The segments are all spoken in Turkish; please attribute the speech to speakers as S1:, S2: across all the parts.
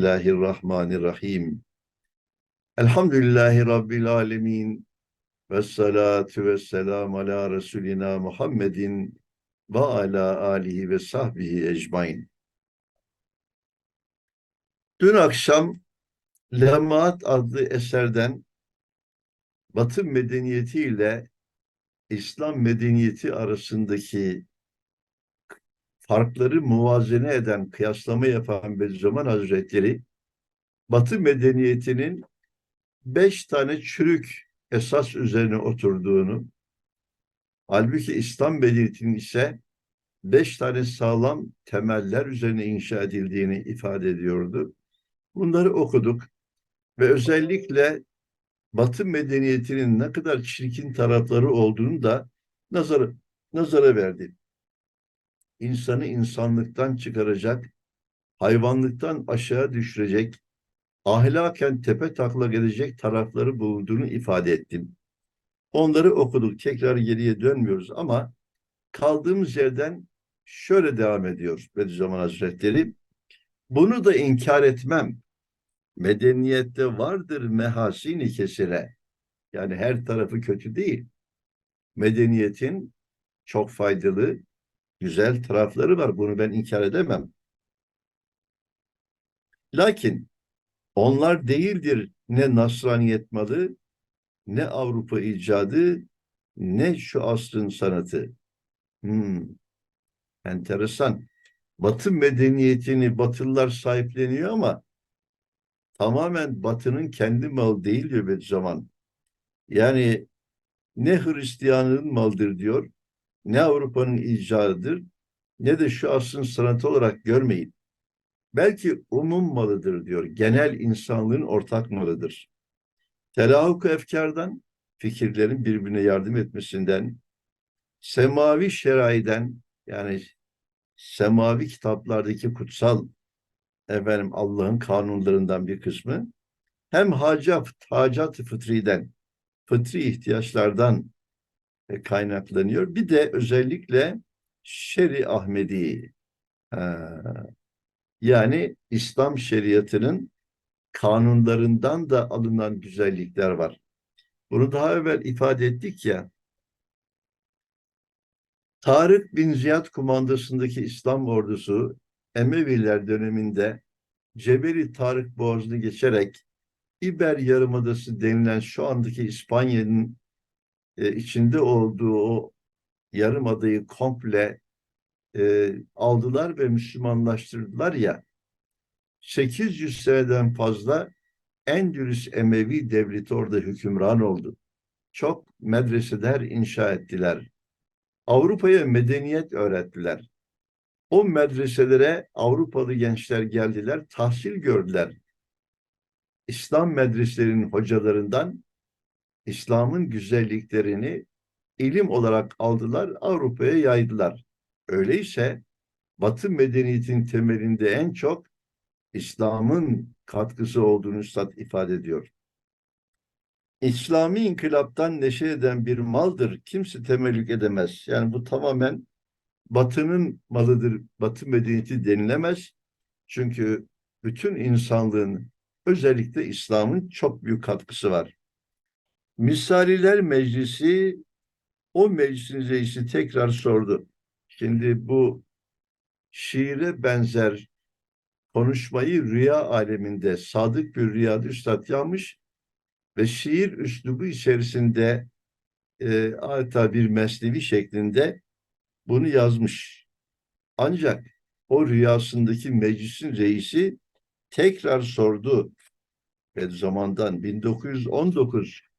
S1: Bismillahirrahmanirrahim. Elhamdülillahi Rabbil alemin. Ve salatu ve selam ala Resulina Muhammedin ve ala alihi ve sahbihi ecmain. Dün akşam Lemaat adlı eserden Batı medeniyeti ile İslam medeniyeti arasındaki farkları muvazene eden, kıyaslama yapan Bediüzzaman Hazretleri Batı medeniyetinin beş tane çürük esas üzerine oturduğunu, halbuki İslam medeniyetinin ise beş tane sağlam temeller üzerine inşa edildiğini ifade ediyordu. Bunları okuduk ve özellikle Batı medeniyetinin ne kadar çirkin tarafları olduğunu da nazara, nazara verdi. İnsanı insanlıktan çıkaracak, hayvanlıktan aşağı düşürecek, ahlaken tepe taklak edecek tarafları bulunduğunu ifade ettim. Onları okuduk. Tekrar geriye dönmüyoruz ama kaldığımız yerden şöyle devam ediyor Bediüzzaman Hazretleri. Bunu da inkar etmem. Medeniyette vardır mehasini kesire. Yani her tarafı kötü değil. Medeniyetin çok faydalı, güzel tarafları var. Bunu ben inkar edemem. Lakin onlar değildir ne Nasraniyet malı, ne Avrupa icadı, ne şu asrın sanatı. Hmm. Enteresan. Batı medeniyetini Batılılar sahipleniyor ama tamamen Batı'nın kendi malı değil diyor Bediüzzaman. Yani ne Hristiyanlığın malıdır diyor, ne Avrupa'nın icadıdır, ne de şu asrın sanatı olarak görmeyin. Belki umum malıdır diyor, genel insanlığın ortak malıdır. Telahuk efkardan, fikirlerin birbirine yardım etmesinden, semavi şeraiden, yani semavi kitaplardaki kutsal efendim Allah'ın kanunlarından bir kısmı hem hacat, hacat fıtriden, fıtri ihtiyaçlardan kaynaklanıyor. Bir de özellikle Şeri Ahmedi yani İslam şeriatının kanunlarından da alınan güzellikler var. Bunu daha evvel ifade ettik ya. Tarık bin Ziyad kumandasındaki İslam ordusu Emeviler döneminde Cebeli Tarık Boğazı'nı geçerek İber Yarımadası denilen şu andaki İspanya'nın e, içinde olduğu o yarımadayı komple e, aldılar ve Müslümanlaştırdılar ya 800 seneden fazla Endülüs Emevi devleti orada hükümran oldu. Çok medreseler inşa ettiler. Avrupa'ya medeniyet öğrettiler. O medreselere Avrupalı gençler geldiler, tahsil gördüler. İslam medreselerinin hocalarından İslam'ın güzelliklerini ilim olarak aldılar, Avrupa'ya yaydılar. Öyleyse Batı medeniyetinin temelinde en çok İslam'ın katkısı olduğunu Üstad ifade ediyor. İslami inkılaptan neşe eden bir maldır. Kimse temellük edemez. Yani bu tamamen Batı'nın malıdır. Batı medeniyeti denilemez. Çünkü bütün insanlığın özellikle İslam'ın çok büyük katkısı var. Misaliler Meclisi o meclisin reisi tekrar sordu. Şimdi bu şiire benzer konuşmayı rüya aleminde sadık bir rüyada üstad yapmış ve şiir üslubu içerisinde e, adeta bir mesnevi şeklinde bunu yazmış. Ancak o rüyasındaki meclisin reisi tekrar sordu. zamandan 1919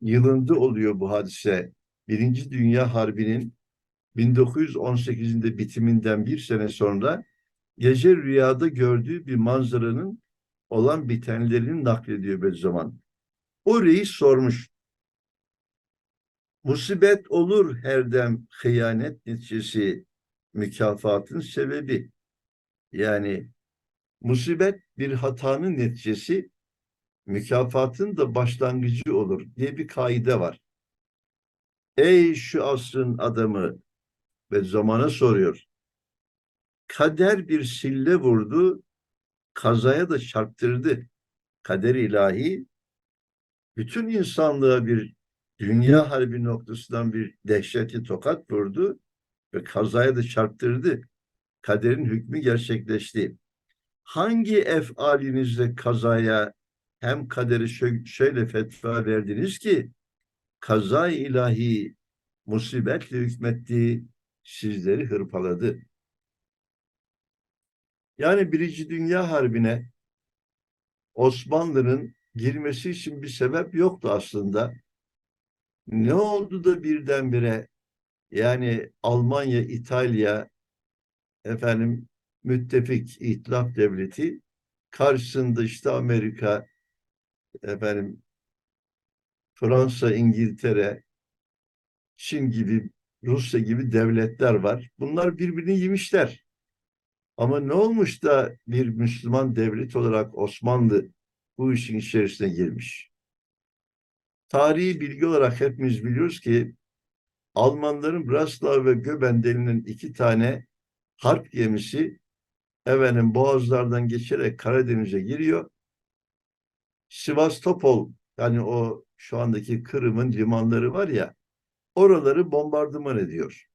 S1: yılında oluyor bu hadise. Birinci Dünya Harbi'nin 1918'inde bitiminden bir sene sonra gece rüyada gördüğü bir manzaranın olan bitenlerini naklediyor Bediüzzaman. O reis sormuş. Musibet olur her dem hıyanet neticesi mükafatın sebebi. Yani musibet bir hatanın neticesi mükafatın da başlangıcı olur diye bir kaide var. Ey şu asrın adamı ve zamana soruyor. Kader bir sille vurdu, kazaya da çarptırdı. Kader ilahi bütün insanlığa bir dünya harbi noktasından bir dehşetli tokat vurdu ve kazaya da çarptırdı. Kaderin hükmü gerçekleşti. Hangi efalinizle kazaya hem kaderi şöyle fetva verdiniz ki kaza ilahi musibetle hükmetti, sizleri hırpaladı. Yani Birinci Dünya Harbi'ne Osmanlı'nın girmesi için bir sebep yoktu aslında. Ne oldu da birdenbire yani Almanya, İtalya, efendim müttefik itilaf devleti karşısında işte Amerika, efendim Fransa, İngiltere, Çin gibi, Rusya gibi devletler var. Bunlar birbirini yemişler. Ama ne olmuş da bir Müslüman devlet olarak Osmanlı bu işin içerisine girmiş? Tarihi bilgi olarak hepimiz biliyoruz ki Almanların Breslau ve Göben denilen iki tane harp gemisi efendim boğazlardan geçerek Karadeniz'e giriyor. Sivastopol yani o şu andaki Kırım'ın limanları var ya oraları bombardıman ediyor.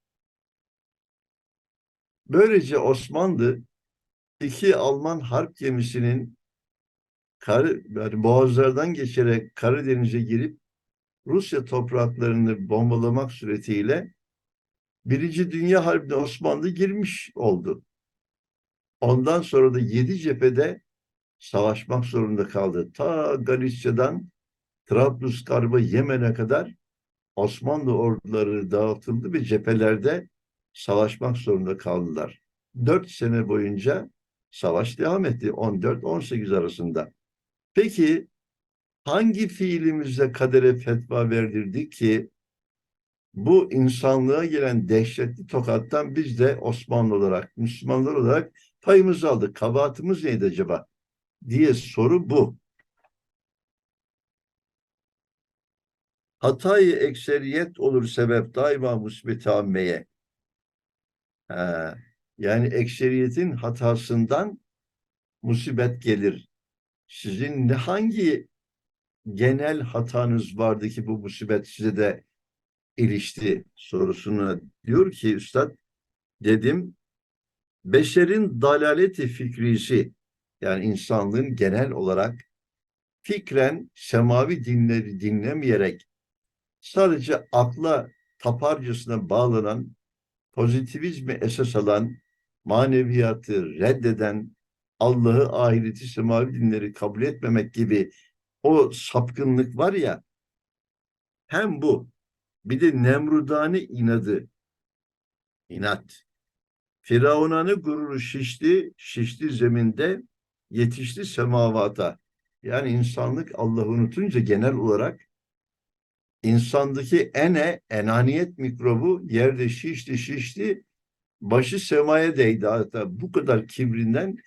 S1: Böylece Osmanlı iki Alman harp gemisinin kar, yani boğazlardan geçerek Karadeniz'e girip Rusya topraklarını bombalamak suretiyle Birinci Dünya Harbi'ne Osmanlı girmiş oldu. Ondan sonra da yedi cephede savaşmak zorunda kaldı. Ta Galicia'dan Trablusgarp'a Yemen'e kadar Osmanlı orduları dağıtıldı ve cephelerde savaşmak zorunda kaldılar. Dört sene boyunca savaş devam etti 14-18 arasında. Peki hangi fiilimizle kadere fetva verdirdik ki bu insanlığa gelen dehşetli tokattan biz de Osmanlı olarak, Müslümanlar olarak payımızı aldık. Kabahatimiz neydi acaba? Diye soru bu. Hatayı ekseriyet olur sebep daima musbet ammeye. Ha, yani ekseriyetin hatasından musibet gelir. Sizin ne hangi genel hatanız vardı ki bu musibet size de ilişti sorusuna diyor ki üstad dedim beşerin dalaleti fikrisi yani insanlığın genel olarak fikren semavi dinleri dinlemeyerek sadece akla taparcasına bağlanan pozitivizmi esas alan maneviyatı reddeden Allah'ı ahireti semavi dinleri kabul etmemek gibi o sapkınlık var ya hem bu bir de Nemrudani inadı inat. Firavunanı gururu şişti, şişti zeminde, yetişti semavata. Yani insanlık Allah'ı unutunca genel olarak insandaki ene, enaniyet mikrobu yerde şişti, şişti, başı semaya değdi. Hatta bu kadar kibrinden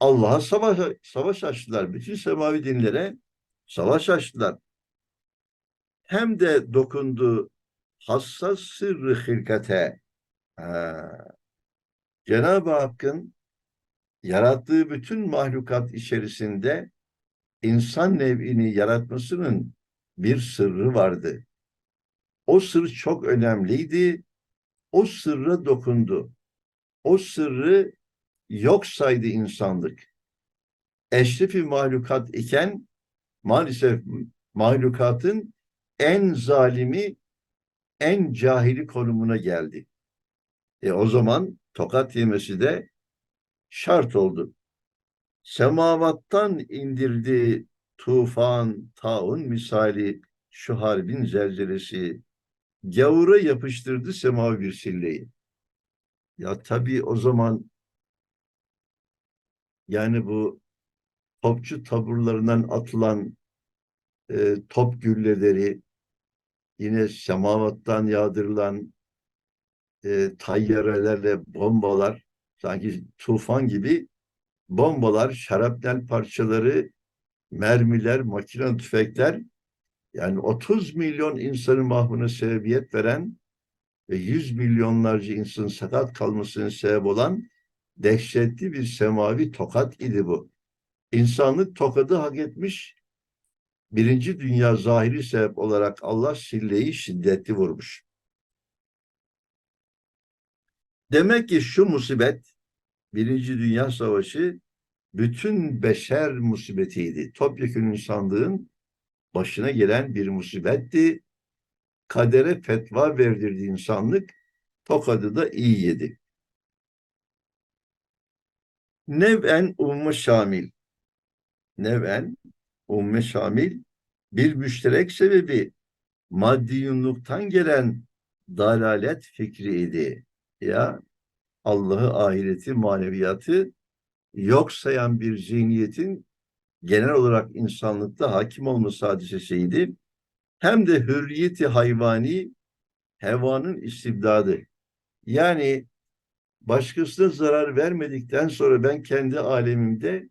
S1: Allah'a savaş, savaş açtılar. Bütün semavi dinlere savaş açtılar. Hem de dokundu hassas sırrı hilkate. Cenab-ı Hakk'ın yarattığı bütün mahlukat içerisinde insan nev'ini yaratmasının bir sırrı vardı. O sır çok önemliydi. O sırra dokundu. O sırrı yok saydı insanlık. Eşrefi mahlukat iken maalesef mahlukatın en zalimi, en cahili konumuna geldi. E o zaman tokat yemesi de şart oldu. Semavattan indirdi tufan, taun misali şu harbin zelzelesi. Gavura yapıştırdı semavi bir silleyi. Ya tabii o zaman yani bu topçu taburlarından atılan e, top gülleleri, yine semavattan yağdırılan e, tayyarelerle bombalar, sanki tufan gibi bombalar, şarapnel parçaları, mermiler, makine tüfekler, yani 30 milyon insanın mahvına sebebiyet veren ve 100 milyonlarca insanın sakat kalmasına sebep olan dehşetli bir semavi tokat idi bu. insanlık tokadı hak etmiş. Birinci dünya zahiri sebep olarak Allah silleyi şiddetli vurmuş. Demek ki şu musibet, Birinci Dünya Savaşı bütün beşer musibetiydi. Topyekun insanlığın başına gelen bir musibetti. Kadere fetva verdirdi insanlık. Tokadı da iyi yedi. Nev'en ummu şamil. Nev'en ummu şamil bir müşterek sebebi maddi yunluktan gelen dalalet fikriydi. Ya Allah'ı, ahireti, maneviyatı yok sayan bir zihniyetin genel olarak insanlıkta hakim olması hadisesiydi. Hem de hürriyeti hayvani hevanın istibdadı. Yani başkasına zarar vermedikten sonra ben kendi alemimde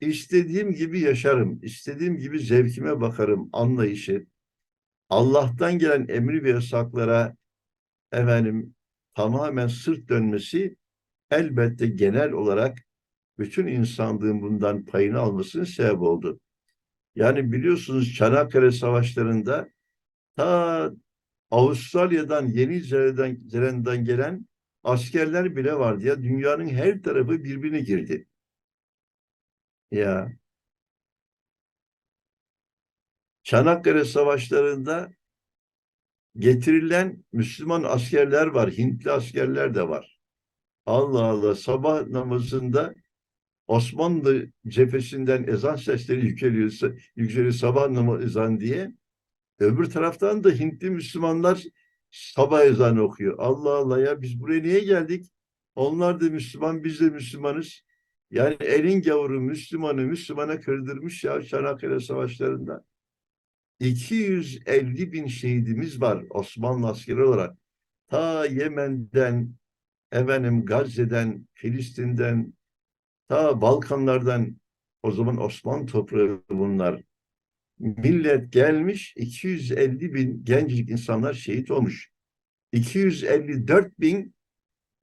S1: istediğim gibi yaşarım, istediğim gibi zevkime bakarım anlayışı. Allah'tan gelen emri ve yasaklara efendim tamamen sırt dönmesi elbette genel olarak bütün insanlığın bundan payını almasının sebep oldu. Yani biliyorsunuz Çanakkale Savaşları'nda ta Avustralya'dan, Yeni Zelanda'dan, gelen askerler bile vardı ya. Dünyanın her tarafı birbirine girdi. Ya. Çanakkale Savaşları'nda getirilen Müslüman askerler var, Hintli askerler de var. Allah Allah sabah namazında Osmanlı cephesinden ezan sesleri yükseliyorsa yükseliyor sabah namazı ezan diye. Öbür taraftan da Hintli Müslümanlar sabah ezanı okuyor. Allah Allah ya biz buraya niye geldik? Onlar da Müslüman, biz de Müslümanız. Yani elin gavuru Müslümanı Müslümana kırdırmış ya Çanakkale Savaşları'nda. 250 bin şehidimiz var Osmanlı askeri olarak. Ta Yemen'den, efendim Gazze'den, Filistin'den, ta Balkanlardan o zaman Osmanlı toprağı bunlar. Millet gelmiş 250 bin gencecik insanlar şehit olmuş. 254 bin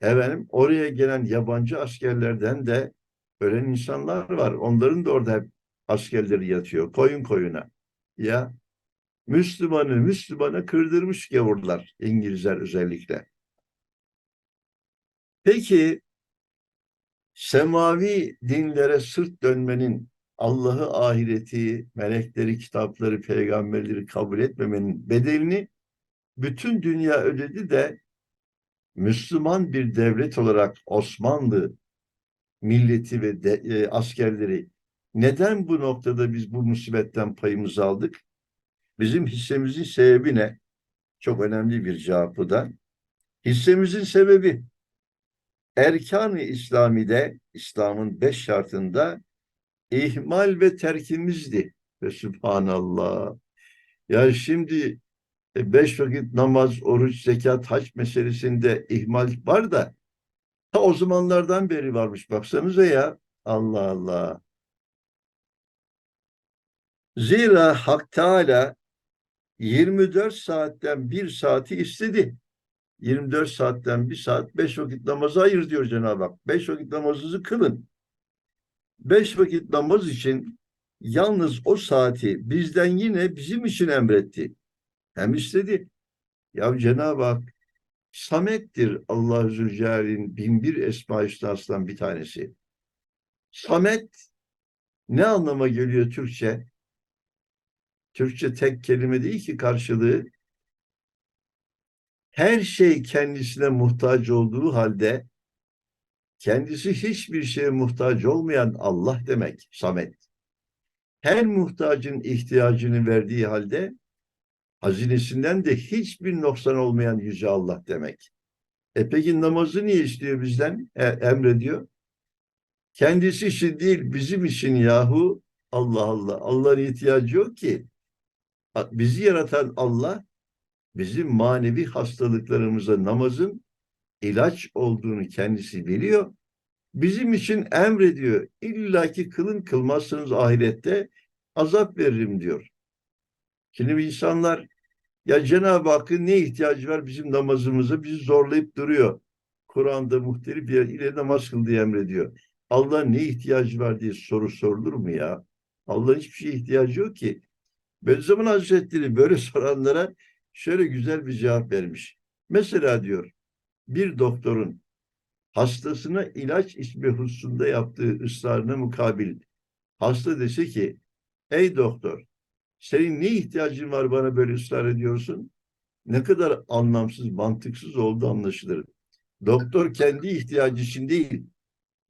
S1: efendim oraya gelen yabancı askerlerden de ölen insanlar var. Onların da orada hep askerleri yatıyor koyun koyuna. Ya Müslümanı Müslümana kırdırmış gavurlar İngilizler özellikle. Peki semavi dinlere sırt dönmenin Allah'ı, ahireti, melekleri, kitapları, peygamberleri kabul etmemenin bedelini bütün dünya ödedi de Müslüman bir devlet olarak Osmanlı milleti ve de, e, askerleri neden bu noktada biz bu musibetten payımızı aldık? Bizim hissemizin sebebi ne? Çok önemli bir cevap bu da. Hissemizin sebebi Erkan-ı İslami'de, İslam'ın beş şartında ihmal ve terkimizdi. Ve Subhanallah. Ya şimdi e, beş vakit namaz, oruç, zekat, hac meselesinde ihmal var da ta o zamanlardan beri varmış. Baksanıza ya. Allah Allah. Zira Hak Teala 24 saatten bir saati istedi. 24 saatten bir saat beş vakit namazı ayır diyor Cenab-ı Hak. Beş vakit namazınızı kılın. Beş vakit namaz için yalnız o saati bizden yine bizim için emretti. Hem istedi. Ya Cenab-ı Hak Samet'tir Allah-u Zülcelal'in bin bir esma hüsnasından bir tanesi. Samet ne anlama geliyor Türkçe? Türkçe tek kelime değil ki karşılığı. Her şey kendisine muhtaç olduğu halde kendisi hiçbir şeye muhtaç olmayan Allah demek Samet. Her muhtacın ihtiyacını verdiği halde hazinesinden de hiçbir noksan olmayan Yüce Allah demek. E peki namazı niye istiyor bizden? E, emrediyor. Kendisi için değil bizim için yahu Allah Allah. Allah'ın ihtiyacı yok ki. Bizi yaratan Allah bizim manevi hastalıklarımıza namazın ilaç olduğunu kendisi biliyor. Bizim için emrediyor. İlla ki kılın kılmazsınız ahirette azap veririm diyor. Şimdi insanlar ya Cenab-ı Hakk'ın ne ihtiyacı var bizim namazımıza bizi zorlayıp duruyor. Kur'an'da muhtelif yer ile namaz kıl diye emrediyor. Allah'ın ne ihtiyacı var diye soru sorulur mu ya? Allah'ın hiçbir şeye ihtiyacı yok ki. Bediüzzaman Hazretleri böyle soranlara şöyle güzel bir cevap vermiş. Mesela diyor bir doktorun hastasına ilaç içme hususunda yaptığı ısrarına mukabil hasta dese ki ey doktor senin ne ihtiyacın var bana böyle ısrar ediyorsun? Ne kadar anlamsız, mantıksız oldu anlaşılır. Doktor kendi ihtiyacı için değil,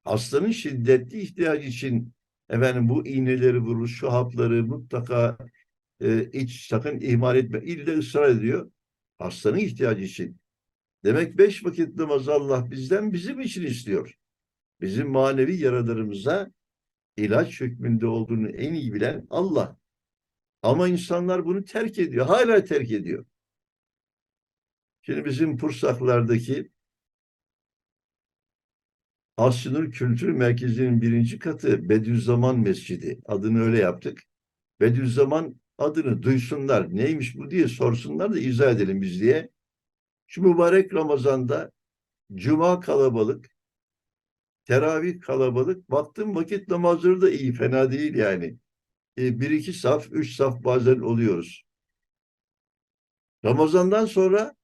S1: hastanın şiddetli ihtiyacı için efendim bu iğneleri vurur, şu hapları mutlaka e, iç, sakın ihmal etme. İlle ısrar ediyor. Hastanın ihtiyacı için. Demek beş vakit namaz Allah bizden bizim için istiyor. Bizim manevi yaralarımıza ilaç hükmünde olduğunu en iyi bilen Allah. Ama insanlar bunu terk ediyor. Hala terk ediyor. Şimdi bizim Pursaklar'daki Asrınur Kültür Merkezi'nin birinci katı Bediüzzaman Mescidi. Adını öyle yaptık. Bediüzzaman adını duysunlar. Neymiş bu diye sorsunlar da izah edelim biz diye. Şu mübarek Ramazan'da cuma kalabalık, teravih kalabalık. Baktım vakit namazları da iyi, fena değil yani. E, bir iki saf, üç saf bazen oluyoruz. Ramazandan sonra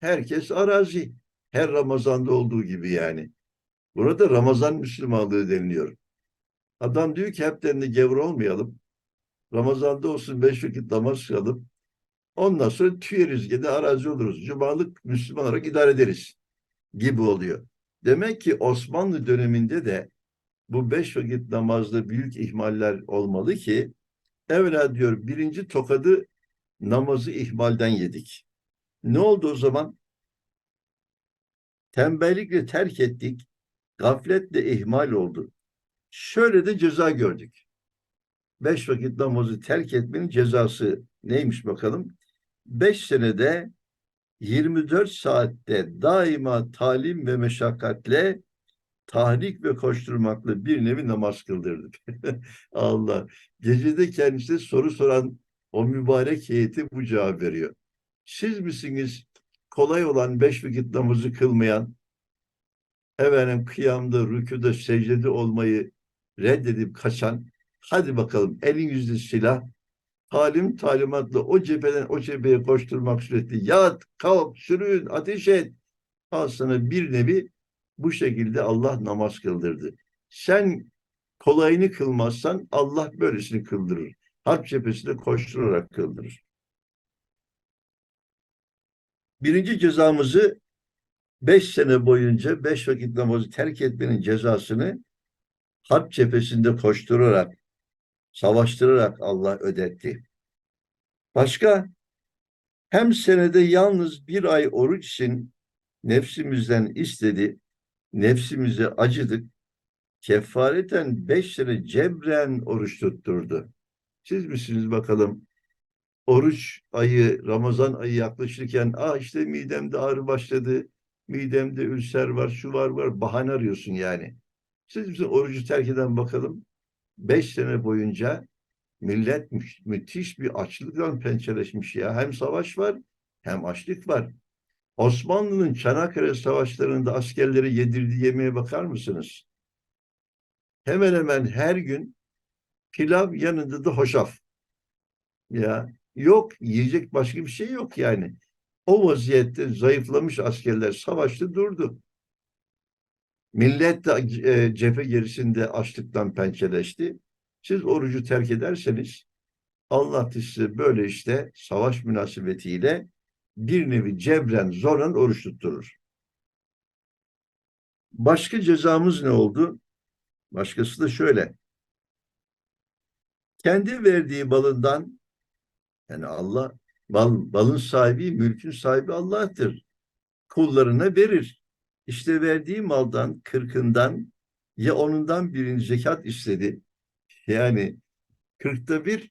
S1: herkes arazi. Her Ramazan'da olduğu gibi yani. Burada Ramazan Müslümanlığı deniliyor. Adam diyor ki hepten de gevur olmayalım. Ramazan'da olsun beş vakit namaz kılalım. Ondan sonra tüyeriz gene arazi oluruz. Cumalık Müslüman olarak idare ederiz gibi oluyor. Demek ki Osmanlı döneminde de bu beş vakit namazda büyük ihmaller olmalı ki evvela diyor birinci tokadı namazı ihmalden yedik. Ne oldu o zaman? Tembellikle terk ettik. Gafletle ihmal oldu. Şöyle de ceza gördük. Beş vakit namazı terk etmenin cezası neymiş bakalım? Beş senede 24 saatte daima talim ve meşakkatle tahrik ve koşturmakla bir nevi namaz kıldırdık. Allah. Gecede kendisine soru soran o mübarek heyeti bu cevap veriyor. Siz misiniz kolay olan beş vakit namazı kılmayan, efendim kıyamda, rüküde, secdede olmayı reddedip kaçan, hadi bakalım elin yüzde silah, talim talimatla o cepheden o cepheye koşturmak suretiyle yat, kalk, sürün, ateş et. Sana bir nevi bu şekilde Allah namaz kıldırdı. Sen kolayını kılmazsan Allah böylesini kıldırır. Harp cephesinde koşturarak kıldırır. Birinci cezamızı beş sene boyunca beş vakit namazı terk etmenin cezasını harp cephesinde koşturarak, savaştırarak Allah ödetti. Başka hem senede yalnız bir ay oruç için nefsimizden istedi, nefsimize acıdık, kefareten beş sene cebren oruç tutturdu. Siz misiniz bakalım oruç ayı, Ramazan ayı yaklaşırken ah işte midemde ağrı başladı, midemde ülser var, şu var var, bahane arıyorsun yani. Siz bize orucu terk eden bakalım. Beş sene boyunca millet mü müthiş bir açlıkla pençeleşmiş ya. Hem savaş var hem açlık var. Osmanlı'nın Çanakkale savaşlarında askerleri yedirdiği yemeğe bakar mısınız? Hemen hemen her gün pilav yanında da hoşaf. Ya yok yiyecek başka bir şey yok yani. O vaziyette zayıflamış askerler savaştı durdu. Millet de e, cephe gerisinde açlıktan pençeleşti. Siz orucu terk ederseniz Allah size böyle işte savaş münasebetiyle bir nevi cebren zoran oruç tutturur. Başka cezamız ne oldu? Başkası da şöyle. Kendi verdiği balından yani Allah bal, balın sahibi, mülkün sahibi Allah'tır. Kullarına verir. İşte verdiği maldan kırkından ya onundan birini zekat istedi. Yani kırkta bir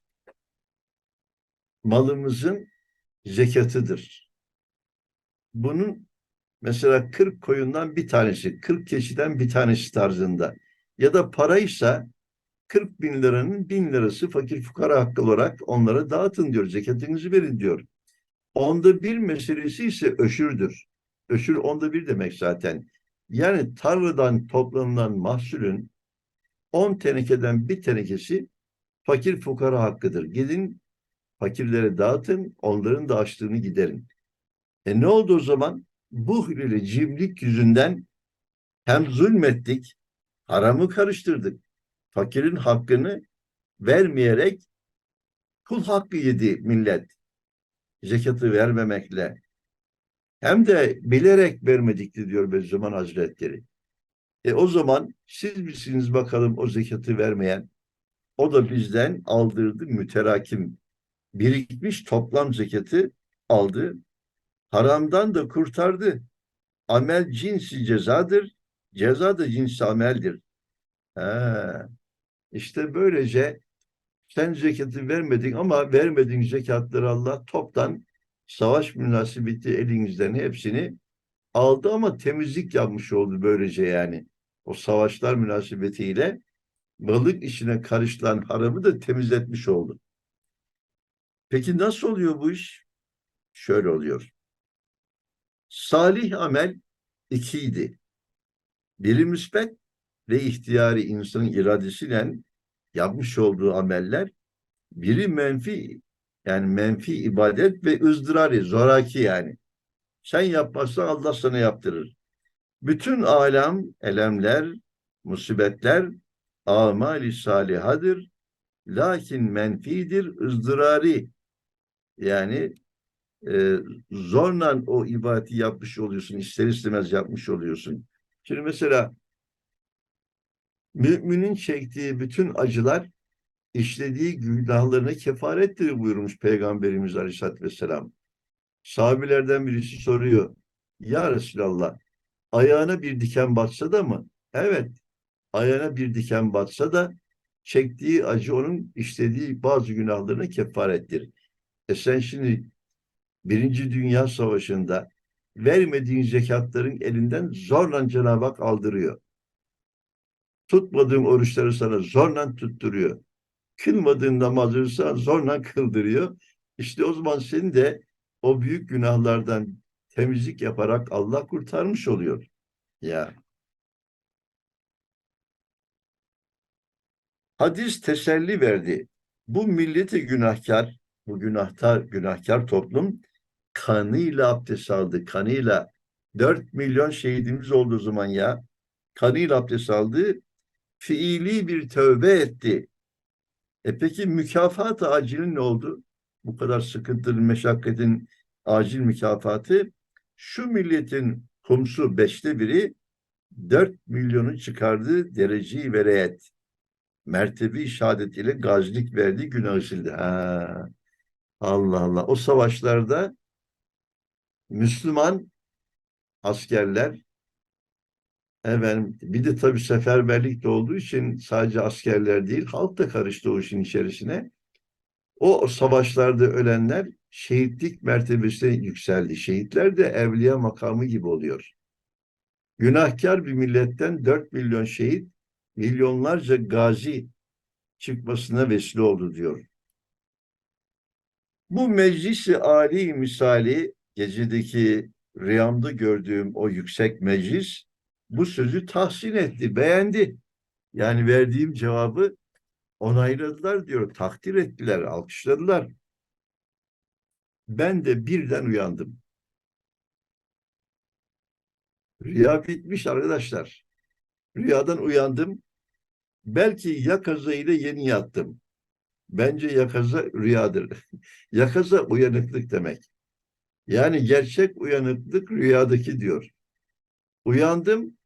S1: malımızın zekatıdır. Bunun mesela 40 koyundan bir tanesi, 40 keçiden bir tanesi tarzında. Ya da paraysa 40 bin liranın bin lirası fakir fukara hakkı olarak onlara dağıtın diyor. Zekatınızı verin diyor. Onda bir meselesi ise öşürdür. Öşür onda bir demek zaten. Yani tarladan toplanılan mahsulün 10 tenekeden bir tenekesi fakir fukara hakkıdır. Gidin fakirlere dağıtın, onların da açlığını giderin. E ne oldu o zaman? Bu ile cimrik yüzünden hem zulmettik, haramı karıştırdık. Fakirin hakkını vermeyerek kul hakkı yedi millet. Zekatı vermemekle. Hem de bilerek vermedikti diyor Bediüzzaman Hazretleri. E o zaman siz misiniz bakalım o zekatı vermeyen? O da bizden aldırdı müterakim. Birikmiş toplam zekatı aldı. Haramdan da kurtardı. Amel cinsi cezadır. Ceza da cinsi ameldir. Ha. İşte böylece sen zekatı vermedin ama vermediğin zekatları Allah toptan savaş münasebeti elinizden hepsini aldı ama temizlik yapmış oldu böylece yani. O savaşlar münasebetiyle balık işine karışılan haramı da temizletmiş oldu. Peki nasıl oluyor bu iş? Şöyle oluyor. Salih amel ikiydi. Biri müsbet ve ihtiyari insanın iradesiyle yapmış olduğu ameller. Biri menfi yani menfi ibadet ve ızdırari, zoraki yani. Sen yapmazsan Allah sana yaptırır. Bütün alem, elemler, musibetler amali salihadır. Lakin menfidir, ızdırari. Yani e, zorla o ibadeti yapmış oluyorsun, ister istemez yapmış oluyorsun. Şimdi mesela müminin çektiği bütün acılar işlediği günahlarına kefarettir buyurmuş Peygamberimiz Aleyhisselatü Vesselam. Sahabilerden birisi soruyor. Ya Resulallah ayağına bir diken batsa da mı? Evet. Ayağına bir diken batsa da çektiği acı onun işlediği bazı günahlarına kefarettir. E sen şimdi Birinci Dünya Savaşı'nda vermediğin zekatların elinden zorla Cenab-ı Hak aldırıyor. Tutmadığın oruçları sana zorla tutturuyor. Kılmadığın namazını sana zorla kıldırıyor. İşte o zaman seni de o büyük günahlardan temizlik yaparak Allah kurtarmış oluyor. Ya. Hadis teselli verdi. Bu milleti günahkar, bu günahtar, günahkar toplum kanıyla abdest aldı. Kanıyla 4 milyon şehidimiz olduğu zaman ya kanıyla abdest aldı. Fiili bir tövbe etti. E peki mükafat acilin ne oldu? Bu kadar sıkıntılı meşakkatin acil mükafatı şu milletin kumsu beşte biri 4 milyonu çıkardığı dereceyi vereyet. Mertebi şehadet ile gazilik verdiği günah sildi. Ha. Allah Allah. O savaşlarda Müslüman askerler efendim bir de tabii seferberlik de olduğu için sadece askerler değil halk da karıştı o işin içerisine. O savaşlarda ölenler şehitlik mertebesine yükseldi. Şehitler de evliya makamı gibi oluyor. Günahkar bir milletten 4 milyon şehit, milyonlarca gazi çıkmasına vesile oldu diyor. Bu meclisi âli misali gecedeki rüyamda gördüğüm o yüksek meclis bu sözü tahsin etti, beğendi. Yani verdiğim cevabı onayladılar diyor, takdir ettiler, alkışladılar. Ben de birden uyandım. Rüya bitmiş arkadaşlar. Rüyadan uyandım. Belki yakazayla yeni yattım. Bence yakaza rüyadır. yakaza uyanıklık demek. Yani gerçek uyanıklık rüyadaki diyor. Uyandım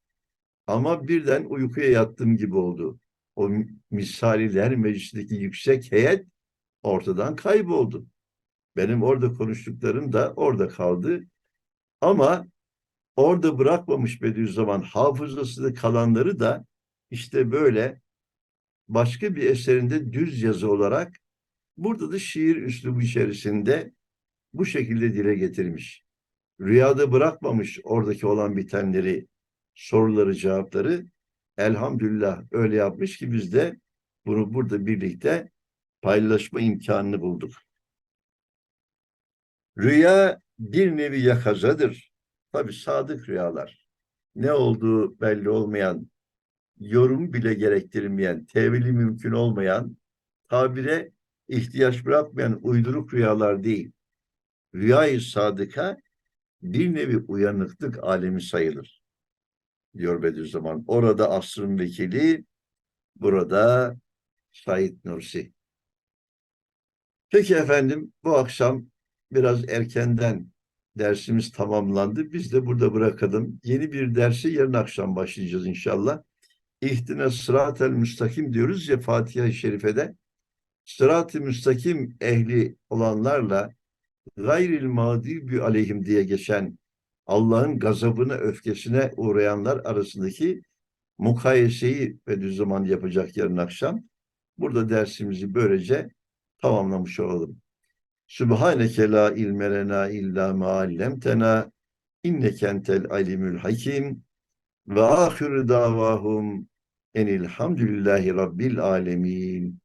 S1: ama birden uykuya yattım gibi oldu. O misaliler meclisindeki yüksek heyet ortadan kayboldu. Benim orada konuştuklarım da orada kaldı. Ama orada bırakmamış Bediüzzaman hafızasında kalanları da işte böyle başka bir eserinde düz yazı olarak burada da şiir üslubu içerisinde bu şekilde dile getirmiş. Rüyada bırakmamış oradaki olan bitenleri, soruları, cevapları. Elhamdülillah öyle yapmış ki biz de bunu burada birlikte paylaşma imkanını bulduk. Rüya bir nevi yakazadır. Tabi sadık rüyalar. ne olduğu belli olmayan, yorum bile gerektirmeyen, tevili mümkün olmayan, tabire ihtiyaç bırakmayan uyduruk rüyalar değil. Rüyayı sadıka bir nevi uyanıklık alemi sayılır. Diyor Bediüzzaman. Orada asrın vekili, burada Said Nursi. Peki efendim bu akşam biraz erkenden dersimiz tamamlandı. Biz de burada bırakalım. Yeni bir dersi yarın akşam başlayacağız inşallah. İhtine sıratel müstakim diyoruz ya Fatiha-i Şerife'de. Sırat-ı müstakim ehli olanlarla gayril mağdibi aleyhim diye geçen Allah'ın gazabına, öfkesine uğrayanlar arasındaki mukayeseyi ve düz zaman yapacak yarın akşam. Burada dersimizi böylece tamamlamış olalım. Sübhaneke la ilme lena illa ma allemtena alimül hakim ve ahiru davahum enilhamdülillahi rabbil alemin.